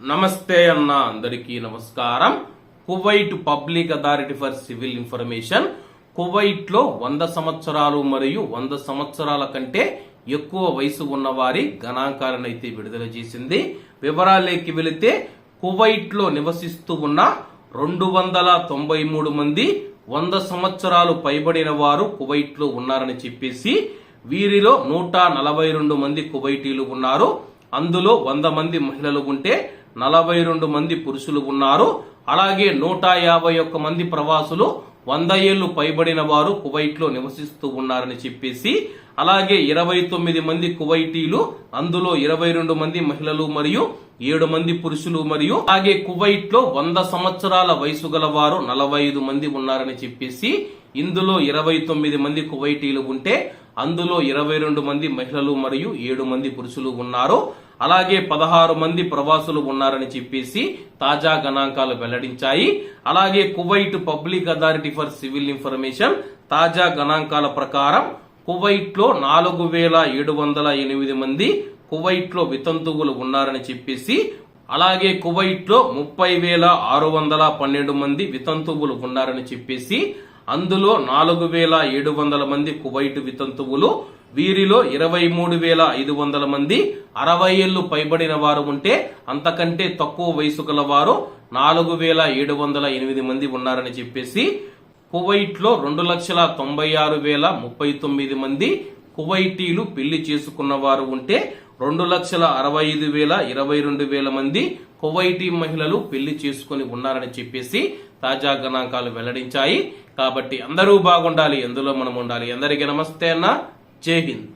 నమస్తే అన్న అందరికీ నమస్కారం. Kuwait public authority for civil information. కువైట్లో వంద సంవత్సరాలు మరియు వంద సంవత్సరాల కంటే ఎక్కువ వయసు ఉన్నవారి గణాంకాలను అయితే విడుదల చేసింది. వివరాలేకి వెళితే కువైట్లో నివసిస్తూ ఉన్న రెండు వందల తొంభై మూడు మంది వంద సంవత్సరాలు పైబడిన వారు కువైట్లో ఉన్నారని చెప్పేసి వీరిలో నూట నలభై రెండు మంది కువైటీలు ఉన్నారు. అందులో వంద మంది మహిళలు ఉంటే నలభై రెండు మంది పురుషులు ఉన్నారు. అలాగే నూట యాభై ఒక్క మంది ప్రవాసులు వంద ఏళ్ళు పైబడిన వారు కువైట్లో నివసిస్తూ ఉన్నారని చెప్పేసి అలాగే ఇరవై తొమ్మిది మంది కువైటీలు అందులో ఇరవై రెండు మంది మహిళలు మరియు ఏడు మంది పురుషులు మరియు అలాగే కువైట్లో వంద సంవత్సరాల వయసు గల వారు నలభై ఐదు మంది ఉన్నారని చెప్పేసి ఇందులో ఇరవై తొమ్మిది మంది కువైటీలు ఉంటే అందులో ఇరవై రెండు మంది మహిళలు మరియు ఏడు మంది పురుషులు ఉన్నారు. అలాగే పదహారు మంది ప్రవాసులు ఉన్నారని చెప్పేసి తాజా గణాంకాలు వెల్లడించాయి. అలాగే Kuwait public authority for civil information తాజా గణాంకాల ప్రకారం కువైట్లో నాలుగు వేల ఏడు వందల ఎనిమిది మంది కువైట్లో వితంతువులు ఉన్నారని చెప్పేసి అలాగే కువైట్లో ముప్పై వేల ఆరు వందల పన్నెండు మంది వితంతువులు ఉన్నారని చెప్పేసి అందులో నాలుగు వేల ఏడు వందల మంది కువైట్ వితంతువులు వీరిలో ఇరవై మూడు వేల ఐదు వందల మంది అరవై ఏళ్ళు పైబడిన వారు ఉంటే అంతకంటే తక్కువ వయసు గల వారు నాలుగు వేల ఏడు వందల ఎనిమిది మంది ఉన్నారని చెప్పేసి కువైట్లో రెండు లక్షల తొంభై ఆరు వేల ముప్పై తొమ్మిది మంది కువైటీలు పెళ్ళి చేసుకున్న వారు ఉంటే రెండు లక్షల అరవై ఐదు వేల ఇరవై రెండు వేల మంది కువైటీ మహిళలు పెళ్ళి చేసుకుని ఉన్నారని చెప్పేసి తాజా గణాంకాలు వెల్లడించాయి. కాబట్టి అందరూ బాగుండాలి ఎందులో మనం ఉండాలి. అందరికీ నమస్తే అన్న. జై హింద్.